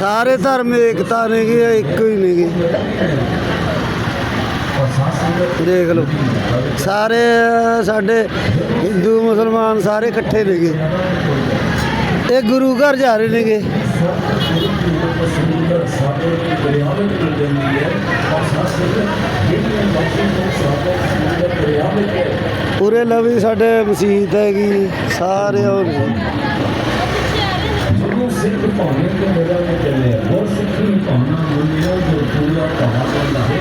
ਸਾਰੇ ਧਰਮ ਏਕਤਾ ਨੇਗੇ ਇੱਕੋ ਹੀ ਨੇਗੇ। ਦੇਖ ਲਓ, ਸਾਰੇ ਸਾਡੇ ਹਿੰਦੂ, ਮੁਸਲਮਾਨ ਸਾਰੇ ਇਕੱਠੇ ਨੇਗੇ। ਇਹ ਗੁਰੂ ਘਰ ਜਾ ਰਹੇ ਨੇਗੇ। ਪੂਰੇ ਲਵੀ ਸਾਡੇ ਮਸਜਿਦ ਹੈਗੀ, ਸਾਰੇ ਹੋਰ ਨੇ। ਸਿੱਖ ਭਾਵੇਂ ਦੇ ਮੇਰਾ ਨੇ ਚੱਲੇ ਹੋਰ ਸਿੱਖ ਨੂੰ ਭਾਵਨਾ ਮੰਨਿਆ ਜੋ ਪੂਰਾ ਕਹਾ ਹੈ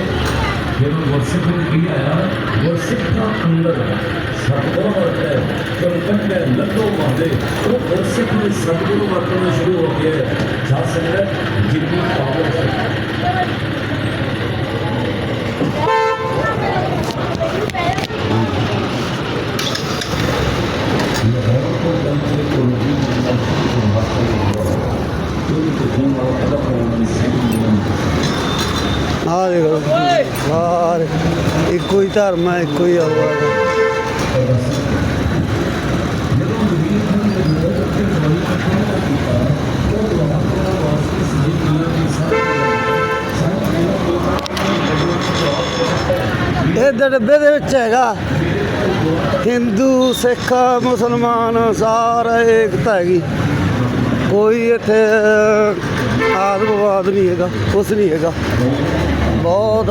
ਜਦੋਂ ਗੁਰਸਿੱਖ ਨੇ ਕੀ ਆਇਆ ਗੁਰਸਿੱਖ ਦਾ ਅੰਦਰ ਸਤਿਗੁਰੂ ਵਰਤੈ ਜਦ ਕੰਡੇ ਲੱਡੋ ਮਾਦੇ ਉਹ ਗੁਰਸਿੱਖ ਨੇ ਸਤਿਗੁਰੂ ਵਰਤਣਾ ਸ਼ੁਰੂ ਹੋ। ਗਿਆ ਜਾ ਸਕਦਾ ਜਿੰਨੀ ਆਹ ਦੇਖ ਸਾਰੇ ਇੱਕੋ ਹੀ ਧਰਮ ਹੈ ਇੱਕੋ ਹੀ ਆਵਾਜ਼ ਹੈ ਇਹ ਡੱਬੇ ਦੇ ਵਿੱਚ ਹੈਗਾ। ਹਿੰਦੂ ਸਿੱਖ ਮੁਸਲਮਾਨ ਸਾਰਾ ਏਕਤਾ ਹੈਗੀ। ਕੋਈ ਇੱਥੇ ਆਦ ਵਿਵਾਦ ਨਹੀਂ ਹੈਗਾ ਕੁਛ ਨਹੀਂ ਹੈਗਾ। ਬਹੁਤ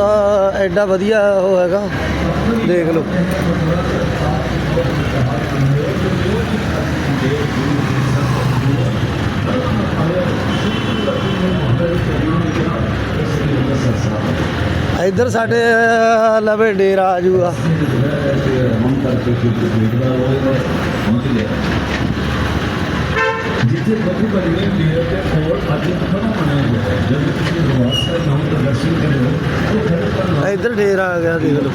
ਐਡਾ ਵਧੀਆ ਉਹ ਹੈਗਾ। ਦੇਖ ਲਓ। ਇੱਧਰ ਸਾਡੇ ਲਵੇ ਡੇਰਾ ਆ। ਜੂਗਾ ਮਨ ਕਰਕੇ ਕਿ ਦੇਖਦਾ ਹੋਵੇ ਤੇ ਕੋਲ ਅੱਜ ਖਤਮ ਬਣਿਆ ਗਿਆ ਜਦ ਤੁਸੀਂ ਦਰਬਾਰ ਸਾਹਿਬ ਨਾਮ ਦਾ ਦਰਸ਼ਨ ਕਰਿਓ ਉਹ ਖੜੇ ਪਰ ਇੱਧਰ ਡੇਰਾ ਆ ਗਿਆ ਦੇਖ ਲਓ।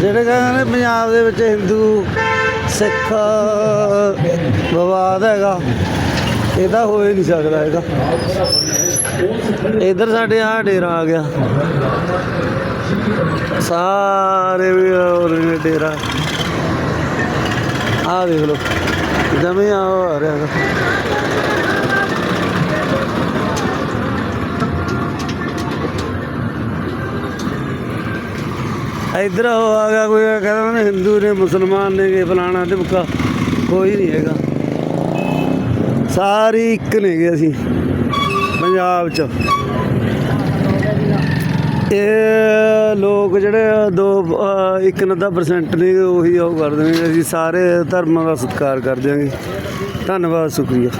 ਜਿਹੜੇ ਕਹਿੰਦੇ ਨੇ ਪੰਜਾਬ ਦੇ ਵਿੱਚ ਹਿੰਦੂ, ਸਿੱਖ, ਵਿਵਾਦ ਹੈਗਾ, ਇਹਦਾ ਹੋ ਹੀ ਨਹੀਂ ਸਕਦਾ ਹੈਗਾ। ਇੱਧਰ ਸਾਡੇ ਆ ਡੇਰਾ ਆ ਗਿਆ। ਸਾਰੇ ਵੀ ਹੋਰ ਡੇਰਾ। ਆ ਦੇਖ ਲਓ, ਜਮੇ ਆ ਆ ਰਿਹਾ ਹੈਗਾ। ਇੱਧਰ ਉਹ ਆ ਗਿਆ, ਕੋਈ ਕਹਿੰਦਾ ਨੇ ਹਿੰਦੂ ਨੇ, ਮੁਸਲਮਾਨ ਨੇ ਕਿ ਫਲਾਣਾ ਧਮਕਾ ਕੋਈ ਨਹੀਂ ਹੈਗਾ। ਸਾਰੇ ਇੱਕ ਨੇਗੇ ਅਸੀਂ, ਪੰਜਾਬ 'ਚ। ਇਹ ਲੋਕ ਜਿਹੜੇ ਦੋ ਇੱਕ ਨੱਦਾ ਪਰਸੈਂਟ ਨੇ, ਉਹੀ ਉਹ ਕਰਦੇ ਨੇ ਅਸੀਂ ਸਾਰੇ ਧਰਮਾਂ ਦਾ ਸਤਿਕਾਰ ਕਰਦੇ ਹਾਂਗੇ ਧੰਨਵਾਦ, ਸ਼ੁਕਰੀਆ।